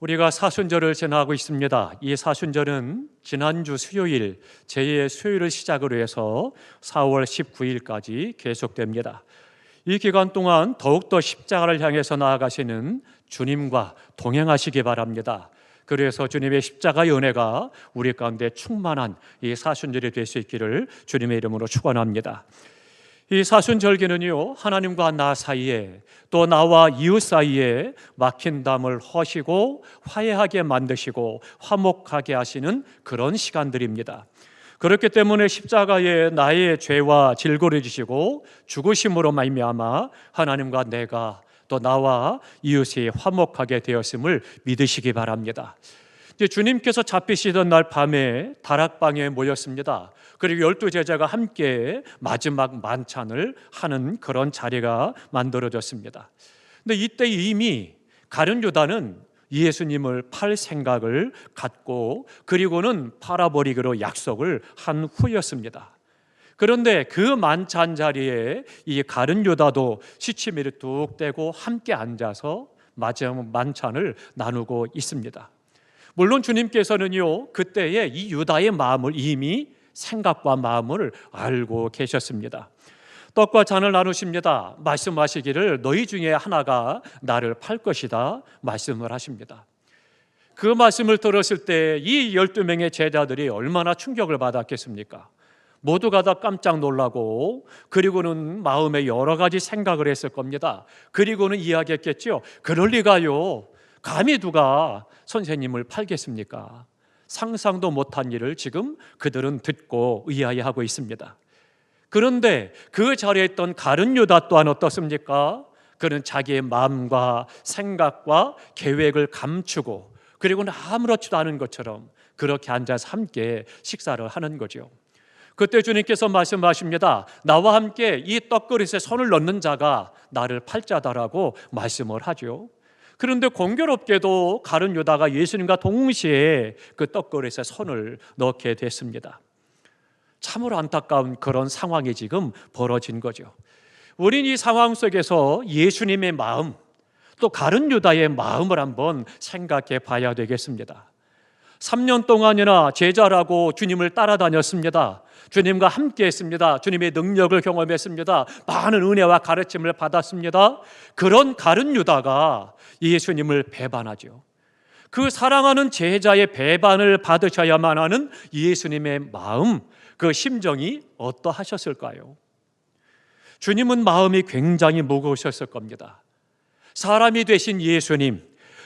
우리가 사순절을 지나고 있습니다. 이 사순절은 지난주 수요일, 제2의 수요일을 시작으로 해서 4월 19일까지 계속됩니다. 이 기간 동안 더욱더 십자가를 향해서 나아가시는 주님과 동행하시기 바랍니다. 그래서 주님의 십자가의 은혜가 우리 가운데 충만한 이 사순절이 될 수 있기를 주님의 이름으로 축원합니다. 이 사순절기는요 하나님과 나 사이에 또 나와 이웃 사이에 막힌 담을 허시고 화해하게 만드시고 화목하게 하시는 그런 시간들입니다. 그렇기 때문에 십자가에 나의 죄와 질고를 지시고 죽으심으로 말미암아 하나님과 내가 또 나와 이웃이 화목하게 되었음을 믿으시기 바랍니다. 주님께서 잡히시던 날 밤에 다락방에 모였습니다. 그리고 열두 제자가 함께 마지막 만찬을 하는 그런 자리가 만들어졌습니다. 근데 이때 이미 가룟 유다는 예수님을 팔 생각을 갖고 그리고는 팔아버리기로 약속을 한 후였습니다. 그런데 그 만찬 자리에 이 가룟 유다도 시치미를 뚝 떼고 함께 앉아서 마지막 만찬을 나누고 있습니다. 물론 주님께서는요 그때에 이 유다의 마음을 이미 생각과 마음을 알고 계셨습니다. 떡과 잔을 나누십니다. 말씀하시기를 너희 중에 하나가 나를 팔 것이다 말씀을 하십니다. 그 말씀을 들었을 때 이 12명의 제자들이 얼마나 충격을 받았겠습니까? 모두가 다 깜짝 놀라고 그리고는 마음에 여러 가지 생각을 했을 겁니다. 그리고는 이야기했겠죠. 그럴 리가요. 감히 누가 선생님을 팔겠습니까? 상상도 못한 일을 지금 그들은 듣고 의아해하고 있습니다. 그런데 그 자리에 있던 가룟 유다 또한 어떻습니까? 그는 자기의 마음과 생각과 계획을 감추고 그리고는 아무렇지도 않은 것처럼 그렇게 앉아서 함께 식사를 하는 거죠. 그때 주님께서 말씀하십니다. 나와 함께 이 떡그릇에 손을 넣는 자가 나를 팔자다라고 말씀을 하죠. 그런데 공교롭게도 가룟 유다가 예수님과 동시에 그 떡그릇에 손을 넣게 됐습니다. 참으로 안타까운 그런 상황이 지금 벌어진 거죠. 우린 이 상황 속에서 예수님의 마음 또 가룟 유다의 마음을 한번 생각해 봐야 되겠습니다. 3년 동안이나 제자라고 주님을 따라다녔습니다. 주님과 함께 했습니다. 주님의 능력을 경험했습니다. 많은 은혜와 가르침을 받았습니다. 그런 가룟 유다가 예수님을 배반하죠. 그 사랑하는 제자의 배반을 받으셔야만 하는 예수님의 마음, 그 심정이 어떠하셨을까요? 주님은 마음이 굉장히 무거우셨을 겁니다. 사람이 되신 예수님,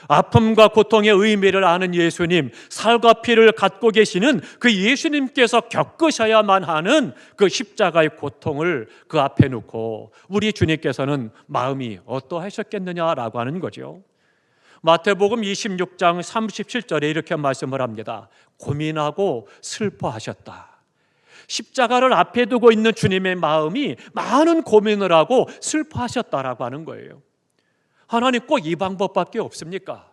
아픔과 고통의 의미를 아는 예수님, 살과 피를 갖고 계시는 그 예수님께서 겪으셔야만 하는 그 십자가의 고통을 그 앞에 놓고 우리 주님께서는 마음이 어떠하셨겠느냐라고 하는 거죠. 마태복음 26장 37절에 이렇게 말씀을 합니다. 고민하고 슬퍼하셨다. 십자가를 앞에 두고 있는 주님의 마음이 많은 고민을 하고 슬퍼하셨다라고 하는 거예요. 하나님 꼭 이 방법밖에 없습니까?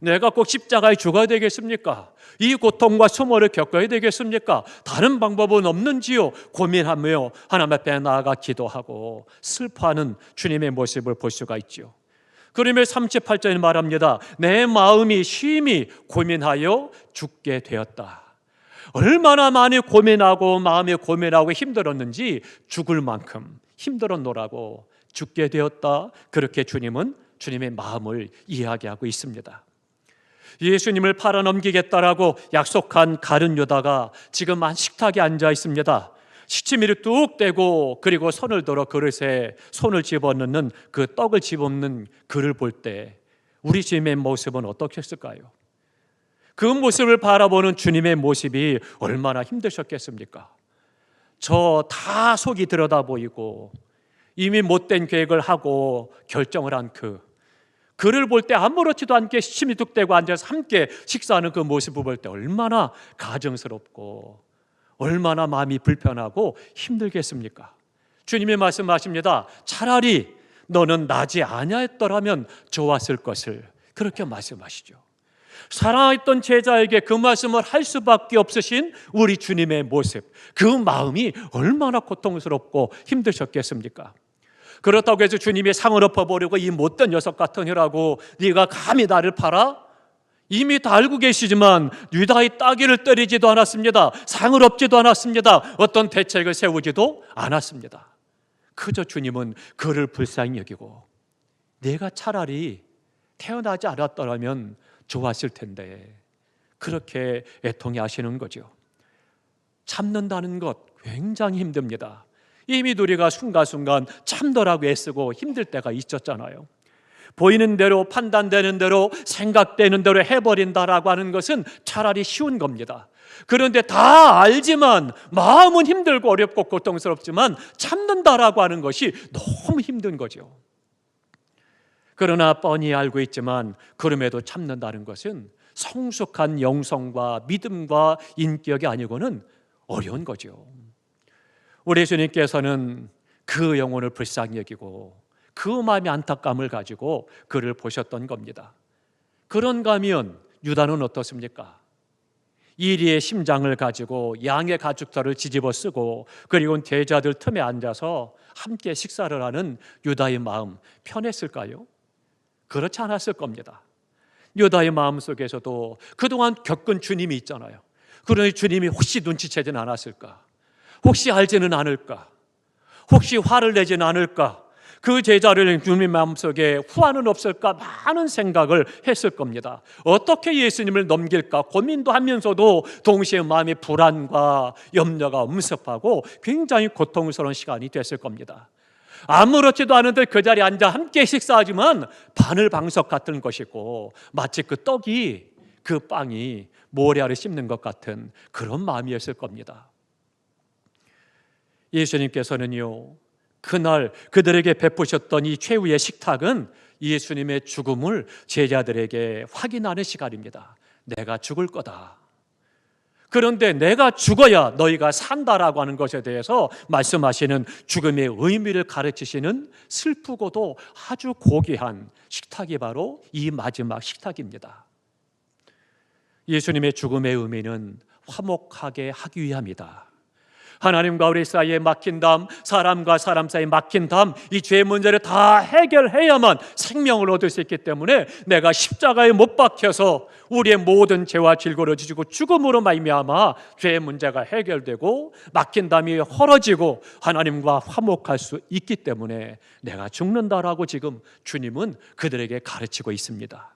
내가 꼭 십자가에 죽어야 되겠습니까? 이 고통과 수모를 겪어야 되겠습니까? 다른 방법은 없는지요? 고민하며 하나님 앞에 나아가 기도하고 슬퍼하는 주님의 모습을 볼 수가 있죠. 그러면 38절에 말합니다. 내 마음이 심히 고민하여 죽게 되었다. 얼마나 많이 고민하고 마음에 고민하고 힘들었는지 죽을 만큼 힘들었노라고 죽게 되었다. 그렇게 주님은 주님의 마음을 이야기하고 있습니다. 예수님을 팔아넘기겠다라고 약속한 가른 유다가 지금 한 식탁에 앉아 있습니다. 시치미를 뚝 떼고 그리고 손을 들어 그릇에 손을 집어넣는 그 떡을 집어넣는 그를 볼 때 우리 주님의 모습은 어떻겠을까요? 그 모습을 바라보는 주님의 모습이 얼마나 힘드셨겠습니까? 저 다 속이 들여다 보이고 이미 못된 계획을 하고 결정을 한 그, 그를 볼 때 아무렇지도 않게 심이 뚝대고 앉아서 함께 식사하는 그 모습을 볼 때 얼마나 가정스럽고 얼마나 마음이 불편하고 힘들겠습니까? 주님이 말씀하십니다. 차라리 너는 나지 아니하였더라면 좋았을 것을 그렇게 말씀하시죠. 사랑했던 제자에게 그 말씀을 할 수밖에 없으신 우리 주님의 모습, 그 마음이 얼마나 고통스럽고 힘드셨겠습니까? 그렇다고 해서 주님이 상을 엎어버리고 이 못된 녀석 같으니라고 네가 감히 나를 팔아? 이미 다 알고 계시지만 유다의 따귀를 때리지도 않았습니다. 상을 업지도 않았습니다. 어떤 대책을 세우지도 않았습니다. 그저 주님은 그를 불쌍히 여기고 내가 차라리 태어나지 않았더라면 좋았을 텐데 그렇게 애통해 하시는 거죠. 참는다는 것 굉장히 힘듭니다. 이미 우리가 순간순간 참더라고 애쓰고 힘들 때가 있었잖아요. 보이는 대로 판단되는 대로 생각되는 대로 해버린다라고 하는 것은 차라리 쉬운 겁니다. 그런데 다 알지만 마음은 힘들고 어렵고 고통스럽지만 참는다라고 하는 것이 너무 힘든 거죠. 그러나 뻔히 알고 있지만 그럼에도 참는다는 것은 성숙한 영성과 믿음과 인격이 아니고는 어려운 거죠. 우리 주님께서는 그 영혼을 불쌍히 여기고 그 마음의 안타까움을 가지고 그를 보셨던 겁니다. 그런가 하면 유다는 어떻습니까? 이리의 심장을 가지고 양의 가죽털을 뒤집어 쓰고 그리고 제자들 틈에 앉아서 함께 식사를 하는 유다의 마음 편했을까요? 그렇지 않았을 겁니다. 유다의 마음 속에서도 그동안 겪은 주님이 있잖아요. 그러니 주님이 혹시 눈치채진 않았을까? 혹시 알지는 않을까? 혹시 화를 내지는 않을까? 그 제자를 주님 마음속에 후환은 없을까 많은 생각을 했을 겁니다. 어떻게 예수님을 넘길까 고민도 하면서도 동시에 마음의 불안과 염려가 엄습하고 굉장히 고통스러운 시간이 됐을 겁니다. 아무렇지도 않은데 그 자리에 앉아 함께 식사하지만 바늘 방석 같은 것이고 마치 그 떡이 그 빵이 모래알을 씹는 것 같은 그런 마음이었을 겁니다. 예수님께서는요, 그날 그들에게 베푸셨던 이 최후의 식탁은 예수님의 죽음을 제자들에게 확인하는 시간입니다. 내가 죽을 거다. 그런데 내가 죽어야 너희가 산다라고 하는 것에 대해서 말씀하시는 죽음의 의미를 가르치시는 슬프고도 아주 고귀한 식탁이 바로 이 마지막 식탁입니다. 예수님의 죽음의 의미는 화목하게 하기 위함이다. 하나님과 우리 사이에 막힌 담, 사람과 사람 사이에 막힌 담, 이죄 문제를 다 해결해야만 생명을 얻을 수 있기 때문에 내가 십자가에 못 박혀서 우리의 모든 죄와 질고를 지고 죽음으로 말미암아 죄의 문제가 해결되고 막힌 담이 헐어지고 하나님과 화목할 수 있기 때문에 내가 죽는다라고 지금 주님은 그들에게 가르치고 있습니다.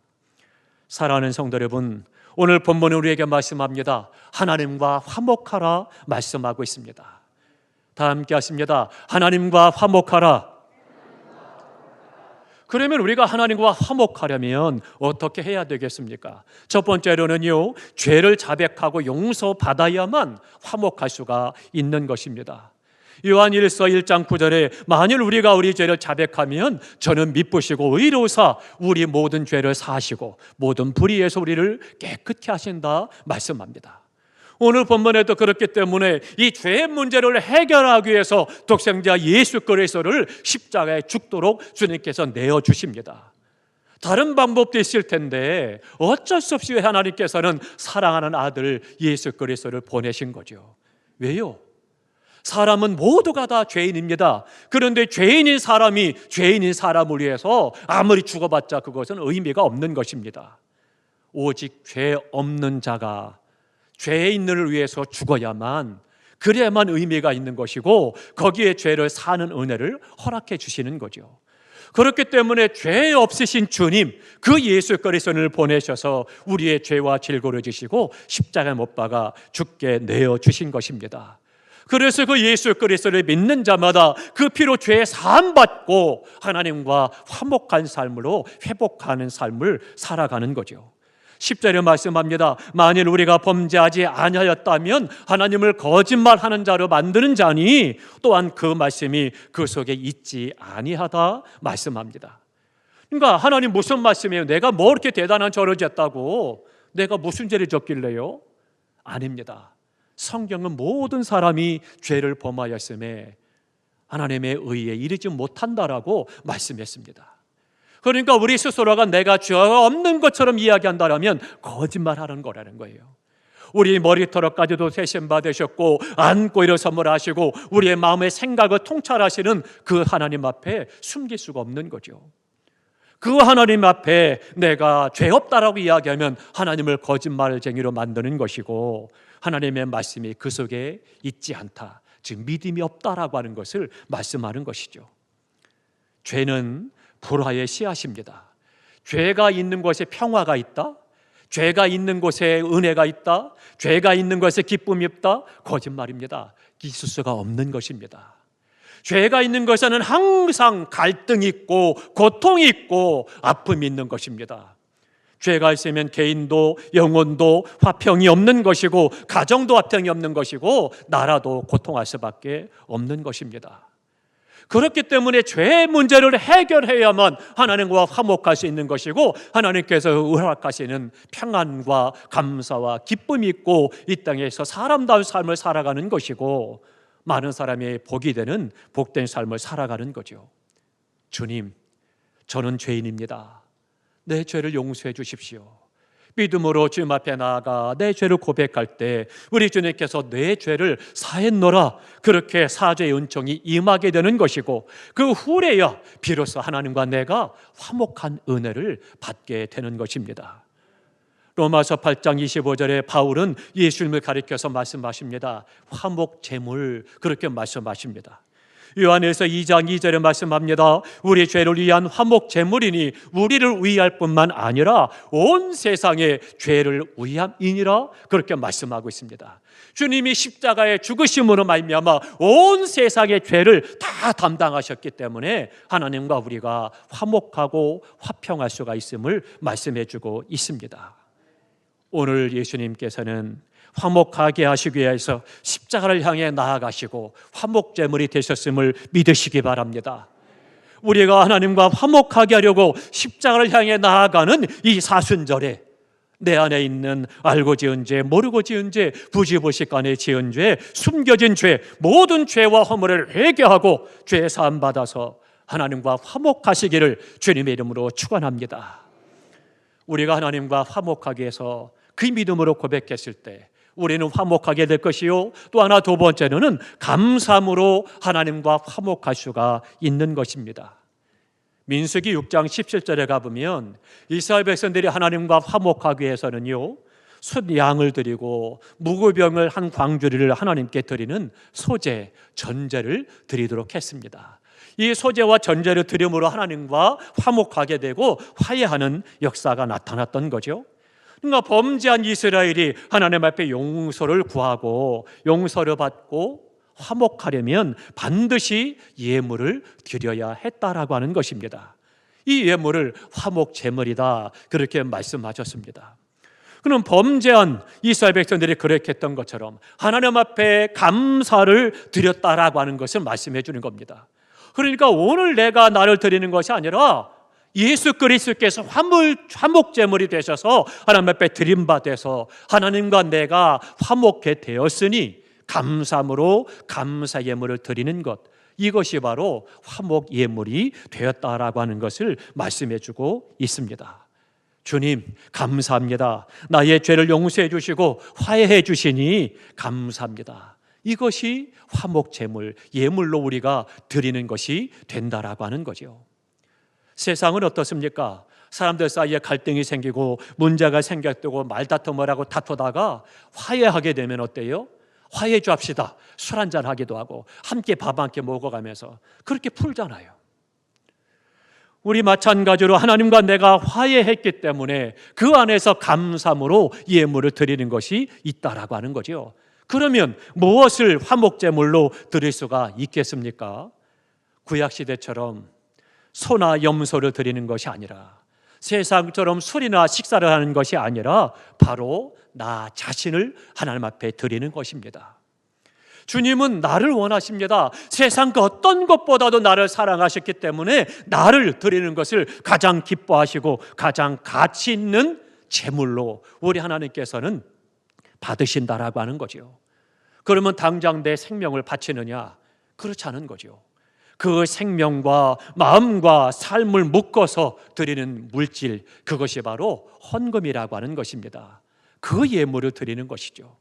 사랑하는 성도 여러분, 오늘 본문은 우리에게 말씀합니다. 하나님과 화목하라 말씀하고 있습니다. 다 함께 하십니다. 하나님과 화목하라. 그러면 우리가 하나님과 화목하려면 어떻게 해야 되겠습니까? 첫 번째로는요, 죄를 자백하고 용서받아야만 화목할 수가 있는 것입니다. 요한 1서 1장 9절에 만일 우리가 우리 죄를 자백하면 저는 미쁘시고 의로사 우리 모든 죄를 사시고 모든 불의에서 우리를 깨끗게 하신다 말씀합니다. 오늘 본문에도 그렇기 때문에 이 죄의 문제를 해결하기 위해서 독생자 예수 그리스도를 십자가에 죽도록 주님께서 내어 주십니다. 다른 방법도 있을 텐데 어쩔 수 없이 하나님께서는 사랑하는 아들 예수 그리스도를 보내신 거죠. 왜요? 사람은 모두가 다 죄인입니다. 그런데 죄인인 사람이 죄인인 사람을 위해서 아무리 죽어봤자 그것은 의미가 없는 것입니다. 오직 죄 없는 자가 죄인을 위해서 죽어야만 그래야만 의미가 있는 것이고 거기에 죄를 사는 은혜를 허락해 주시는 거죠. 그렇기 때문에 죄 없으신 주님, 그 예수 그리스도를 보내셔서 우리의 죄와 질고를 지시고 십자가에 못 박아 죽게 내어 주신 것입니다. 그래서 그 예수 그리스도를 믿는 자마다 그 피로 죄 사함 받고 하나님과 화목한 삶으로 회복하는 삶을 살아가는 거죠. 10절에 말씀합니다. 만일 우리가 범죄하지 아니하였다면 하나님을 거짓말하는 자로 만드는 자니 또한 그 말씀이 그 속에 있지 아니하다 말씀합니다. 그러니까 하나님 무슨 말씀이에요? 내가 뭐 이렇게 대단한 저를 졌다고 내가 무슨 죄를 졌길래요? 아닙니다. 성경은 모든 사람이 죄를 범하였음에 하나님의 의에 이르지 못한다라고 말씀했습니다. 그러니까 우리 스스로가 내가 죄 없는 것처럼 이야기한다면 거짓말하는 거라는 거예요. 우리 머리털어까지도 세신 받으셨고 안고 일어섬을 하시고 우리의 마음의 생각을 통찰하시는 그 하나님 앞에 숨길 수가 없는 거죠. 그 하나님 앞에 내가 죄 없다라고 이야기하면 하나님을 거짓말쟁이로 만드는 것이고 하나님의 말씀이 그 속에 있지 않다. 즉 믿음이 없다라고 하는 것을 말씀하는 것이죠. 죄는 불화의 씨앗입니다. 죄가 있는 곳에 평화가 있다. 죄가 있는 곳에 은혜가 있다. 죄가 있는 곳에 기쁨이 없다. 거짓말입니다. 있을 수가 없는 것입니다. 죄가 있는 것에는 항상 갈등이 있고 고통이 있고 아픔이 있는 것입니다. 죄가 있으면 개인도 영혼도 화평이 없는 것이고 가정도 화평이 없는 것이고 나라도 고통할 수밖에 없는 것입니다. 그렇기 때문에 죄의 문제를 해결해야만 하나님과 화목할 수 있는 것이고 하나님께서 허락하시는 평안과 감사와 기쁨이 있고 이 땅에서 사람다운 삶을 살아가는 것이고 많은 사람이 복이 되는 복된 삶을 살아가는 거죠. 주님, 저는 죄인입니다. 내 죄를 용서해 주십시오. 믿음으로 주님 앞에 나아가 내 죄를 고백할 때 우리 주님께서 내 죄를 사했노라 그렇게 사죄의 은총이 임하게 되는 것이고 그 후에야 비로소 하나님과 내가 화목한 은혜를 받게 되는 것입니다. 로마서 8장 25절에 바울은 예수님을 가리켜서 말씀하십니다. 화목 제물 그렇게 말씀하십니다. 요한에서 2장 2절에 말씀합니다. 우리 죄를 위한 화목 제물이니 우리를 위할 뿐만 아니라 온 세상의 죄를 위함이니라 그렇게 말씀하고 있습니다. 주님이 십자가의 죽으심으로 말미암아 온 세상의 죄를 다 담당하셨기 때문에 하나님과 우리가 화목하고 화평할 수가 있음을 말씀해 주고 있습니다. 오늘 예수님께서는 화목하게 하시기 위해서 십자가를 향해 나아가시고 화목제물이 되셨음을 믿으시기 바랍니다. 우리가 하나님과 화목하게 하려고 십자가를 향해 나아가는 이 사순절에 내 안에 있는 알고 지은 죄, 모르고 지은 죄, 부지부식간에 지은 죄, 숨겨진 죄, 모든 죄와 허물을 회개하고 죄 사함 받아서 하나님과 화목하시기를 주님의 이름으로 축원합니다. 우리가 하나님과 화목하게 해서 그 믿음으로 고백했을 때 우리는 화목하게 될 것이요. 또 하나 두 번째는 감사함으로 하나님과 화목할 수가 있는 것입니다. 민수기 6장 17절에 가보면 이스라엘 백성들이 하나님과 화목하기 위해서는요. 숫 양을 드리고 무구병을 한 광주리를 하나님께 드리는 소재, 전제를 드리도록 했습니다. 이 소재와 전제를 드림으로 하나님과 화목하게 되고 화해하는 역사가 나타났던 거죠. 그러니까 범죄한 이스라엘이 하나님 앞에 용서를 구하고 용서를 받고 화목하려면 반드시 예물을 드려야 했다라고 하는 것입니다. 이 예물을 화목 제물이다 그렇게 말씀하셨습니다. 그럼 범죄한 이스라엘 백성들이 그렇게 했던 것처럼 하나님 앞에 감사를 드렸다라고 하는 것을 말씀해 주는 겁니다. 그러니까 오늘 내가 나를 드리는 것이 아니라 예수 그리스도께서 화물 화목 제물이 되셔서 하나님 앞에 드림 받아서 하나님과 내가 화목해 되었으니 감사함으로 감사 예물을 드리는 것 이것이 바로 화목 예물이 되었다라고 하는 것을 말씀해 주고 있습니다. 주님, 감사합니다. 나의 죄를 용서해 주시고 화해해 주시니 감사합니다. 이것이 화목 제물, 예물로 우리가 드리는 것이 된다라고 하는 거죠. 세상은 어떻습니까? 사람들 사이에 갈등이 생기고 문제가 생겼고 말다툼을 하고 다투다가 화해하게 되면 어때요? 화해 줍시다. 술 한잔 하기도 하고 함께 밥 함께 먹어가면서 그렇게 풀잖아요. 우리 마찬가지로 하나님과 내가 화해했기 때문에 그 안에서 감사함으로 예물을 드리는 것이 있다라고 하는 거죠. 그러면 무엇을 화목제물로 드릴 수가 있겠습니까? 구약 시대처럼 소나 염소를 드리는 것이 아니라 세상처럼 술이나 식사를 하는 것이 아니라 바로 나 자신을 하나님 앞에 드리는 것입니다. 주님은 나를 원하십니다. 세상 그 어떤 것보다도 나를 사랑하셨기 때문에 나를 드리는 것을 가장 기뻐하시고 가장 가치 있는 제물로 우리 하나님께서는 받으신다라고 하는 거죠. 그러면 당장 내 생명을 바치느냐? 그렇지 않은 거죠. 그 생명과 마음과 삶을 묶어서 드리는 물질 그것이 바로 헌금이라고 하는 것입니다. 그 예물을 드리는 것이죠.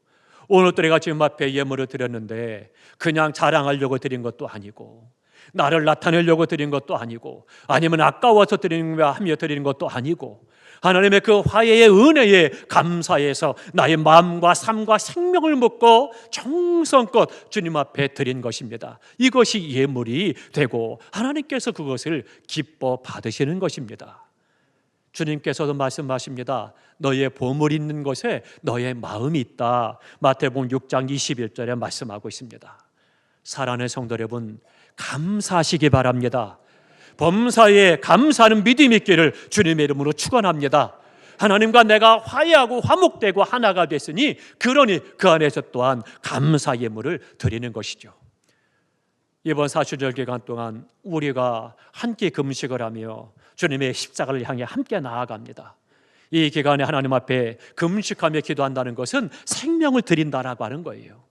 오늘 또 내가 지금 앞에 예물을 드렸는데 그냥 자랑하려고 드린 것도 아니고 나를 나타내려고 드린 것도 아니고 아니면 아까워서 드리는 거 하며 드리는 것도 아니고 하나님의 그 화해의 은혜에 감사해서 나의 마음과 삶과 생명을 먹고 정성껏 주님 앞에 드린 것입니다. 이것이 예물이 되고 하나님께서 그것을 기뻐 받으시는 것입니다. 주님께서도 말씀하십니다. 너의 보물 있는 곳에 너의 마음이 있다. 마태복음 6장 21절에 말씀하고 있습니다. 사랑하는 성도 여러분, 감사하시기 바랍니다. 범사에 감사하는 믿음이 있기를 주님의 이름으로 축원합니다. 하나님과 내가 화해하고 화목되고 하나가 됐으니 그러니 그 안에서 또한 감사 예물을 드리는 것이죠. 이번 사주절 기간 동안 우리가 함께 금식을 하며 주님의 십자가를 향해 함께 나아갑니다. 이 기간에 하나님 앞에 금식하며 기도한다는 것은 생명을 드린다라고 하는 거예요.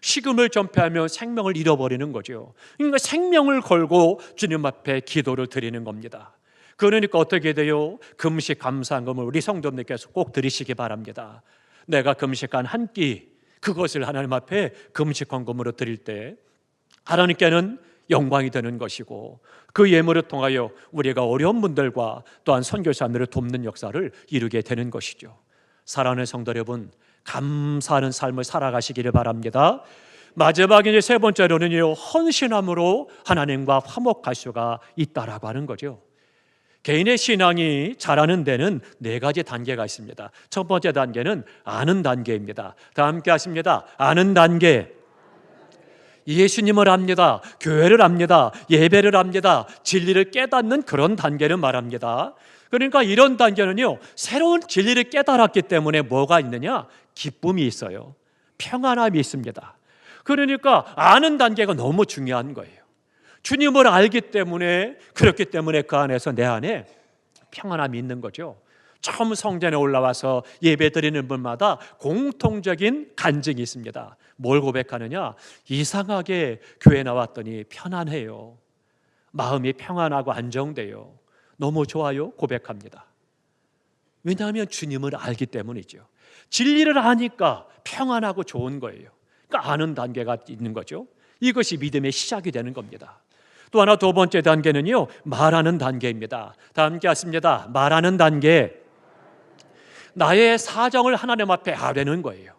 식음을 전폐하며 생명을 잃어버리는 거죠. 그러니까 생명을 걸고 주님 앞에 기도를 드리는 겁니다. 그러니까 어떻게 돼요? 금식 감사금을 우리 성도님께서 꼭 드리시기 바랍니다. 내가 금식한 한 끼 그것을 하나님 앞에 금식 헌금으로 드릴 때 하나님께는 영광이 되는 것이고 그 예물을 통하여 우리가 어려운 분들과 또한 선교사님들을 돕는 역사를 이루게 되는 것이죠. 사랑하는 성도 여러분, 감사하는 삶을 살아가시기를 바랍니다. 마지막 이제 세 번째로는요 헌신함으로 하나님과 화목할 수가 있다라고 하는 거죠. 개인의 신앙이 자라는 데는 네 가지 단계가 있습니다. 첫 번째 단계는 아는 단계입니다. 다 함께 하십니다. 아는 단계. 예수님을 압니다. 교회를 압니다. 예배를 압니다. 진리를 깨닫는 그런 단계를 말합니다. 그러니까 이런 단계는요, 새로운 진리를 깨달았기 때문에 뭐가 있느냐? 기쁨이 있어요. 평안함이 있습니다. 그러니까 아는 단계가 너무 중요한 거예요. 주님을 알기 때문에 그렇기 때문에 그 안에서 내 안에 평안함이 있는 거죠. 처음 성전에 올라와서 예배 드리는 분마다 공통적인 간증이 있습니다. 뭘 고백하느냐? 이상하게 교회 나왔더니 편안해요. 마음이 평안하고 안정돼요. 너무 좋아요. 고백합니다. 왜냐하면 주님을 알기 때문이죠. 진리를 아니까 평안하고 좋은 거예요. 그러니까 아는 단계가 있는 거죠. 이것이 믿음의 시작이 되는 겁니다. 또 하나 두 번째 단계는요, 말하는 단계입니다. 다 함께 하십니다. 말하는 단계. 나의 사정을 하나님 앞에 아뢰는 거예요.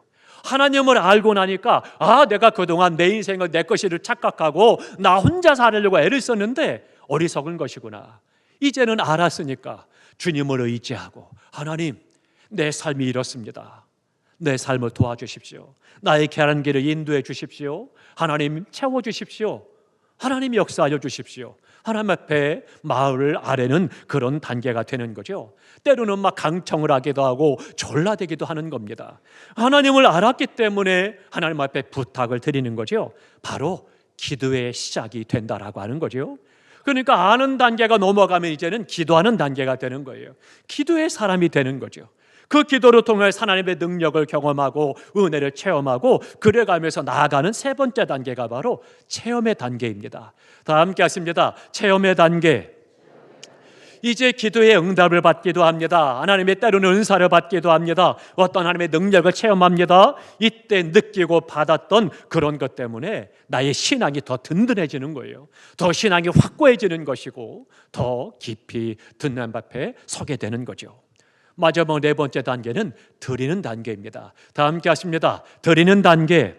하나님을 알고 나니까 아 내가 그동안 내 인생을 내 것이를 착각하고 나 혼자 살려고 애를 썼는데 어리석은 것이구나. 이제는 알았으니까 주님을 의지하고 하나님 내 삶이 이렇습니다. 내 삶을 도와주십시오. 나의 계란 길을 인도해 주십시오. 하나님 채워 주십시오. 하나님 역사하여 주십시오. 하나님 앞에 마을을 아래는 그런 단계가 되는 거죠. 때로는 막 강청을 하기도 하고 졸라대기도 하는 겁니다. 하나님을 알았기 때문에 하나님 앞에 부탁을 드리는 거죠. 바로 기도의 시작이 된다라고 하는 거죠. 그러니까 아는 단계가 넘어가면 이제는 기도하는 단계가 되는 거예요. 기도의 사람이 되는 거죠. 그 기도를 통해 하나님의 능력을 경험하고 은혜를 체험하고 그래가면서 나아가는 세 번째 단계가 바로 체험의 단계입니다. 다 함께 하십니다. 체험의 단계. 이제 기도의 응답을 받기도 합니다. 하나님의 때로는 은사를 받기도 합니다. 어떤 하나님의 능력을 체험합니다. 이때 느끼고 받았던 그런 것 때문에 나의 신앙이 더 든든해지는 거예요. 더 신앙이 확고해지는 것이고 더 깊이 듣는 앞에 서게 되는 거죠. 마지막 네 번째 단계는 드리는 단계입니다. 다 함께 하십니다. 드리는 단계.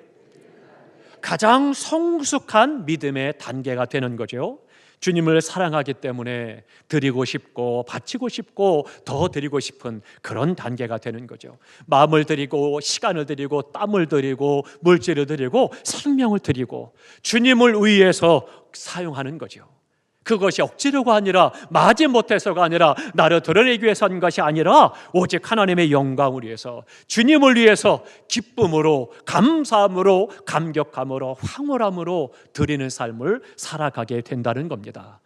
가장 성숙한 믿음의 단계가 되는 거죠. 주님을 사랑하기 때문에 드리고 싶고 바치고 싶고 더 드리고 싶은 그런 단계가 되는 거죠. 마음을 드리고 시간을 드리고 땀을 드리고 물질을 드리고 생명을 드리고 주님을 위해서 사용하는 거죠. 그것이 억지로가 아니라 마지 못해서가 아니라 나를 드러내기 위해서 한 것이 아니라 오직 하나님의 영광을 위해서 주님을 위해서 기쁨으로 감사함으로 감격함으로 황홀함으로 드리는 삶을 살아가게 된다는 겁니다.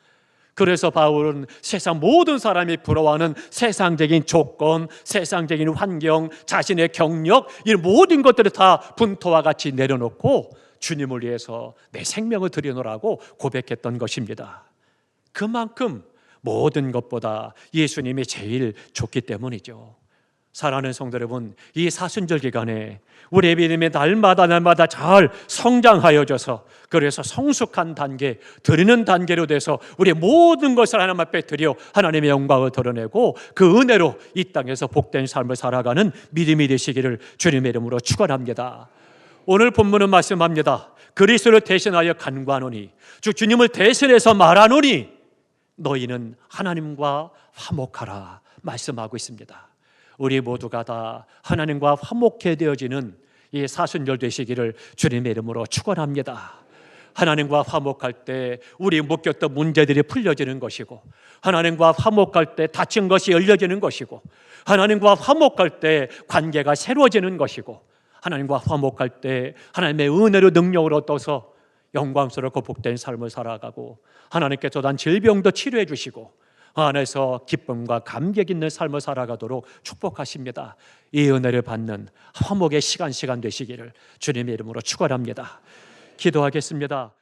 그래서 바울은 세상 모든 사람이 부러워하는 세상적인 조건, 세상적인 환경, 자신의 경력, 이 모든 것들을 다 분토와 같이 내려놓고 주님을 위해서 내 생명을 드리노라고 고백했던 것입니다. 그만큼 모든 것보다 예수님이 제일 좋기 때문이죠. 사랑하는 성도 여러분, 이 사순절 기간에 우리의 믿음이 날마다 날마다 잘 성장하여져서 그래서 성숙한 단계, 드리는 단계로 돼서 우리의 모든 것을 하나님 앞에 드려 하나님의 영광을 드러내고 그 은혜로 이 땅에서 복된 삶을 살아가는 믿음이 되시기를 주님의 이름으로 축원합니다. 오늘 본문은 말씀합니다. 그리스도를 대신하여 간구하노니 주 주님을 대신해서 말하노니 너희는 하나님과 화목하라 말씀하고 있습니다. 우리 모두가 다 하나님과 화목해 되어지는 이 사순절 되시기를 주님의 이름으로 축원합니다. 하나님과 화목할 때 우리 묶였던 문제들이 풀려지는 것이고 하나님과 화목할 때 닫힌 것이 열려지는 것이고 하나님과 화목할 때 관계가 새로워지는 것이고 하나님과 화목할 때 하나님의 은혜로 능력을 얻어서 영광스럽고 복된 삶을 살아가고 하나님께서 난 질병도 치료해 주시고 안에서 기쁨과 감격 있는 삶을 살아가도록 축복하십니다. 이 은혜를 받는 화목의 시간 시간 되시기를 주님의 이름으로 축원합니다. 기도하겠습니다.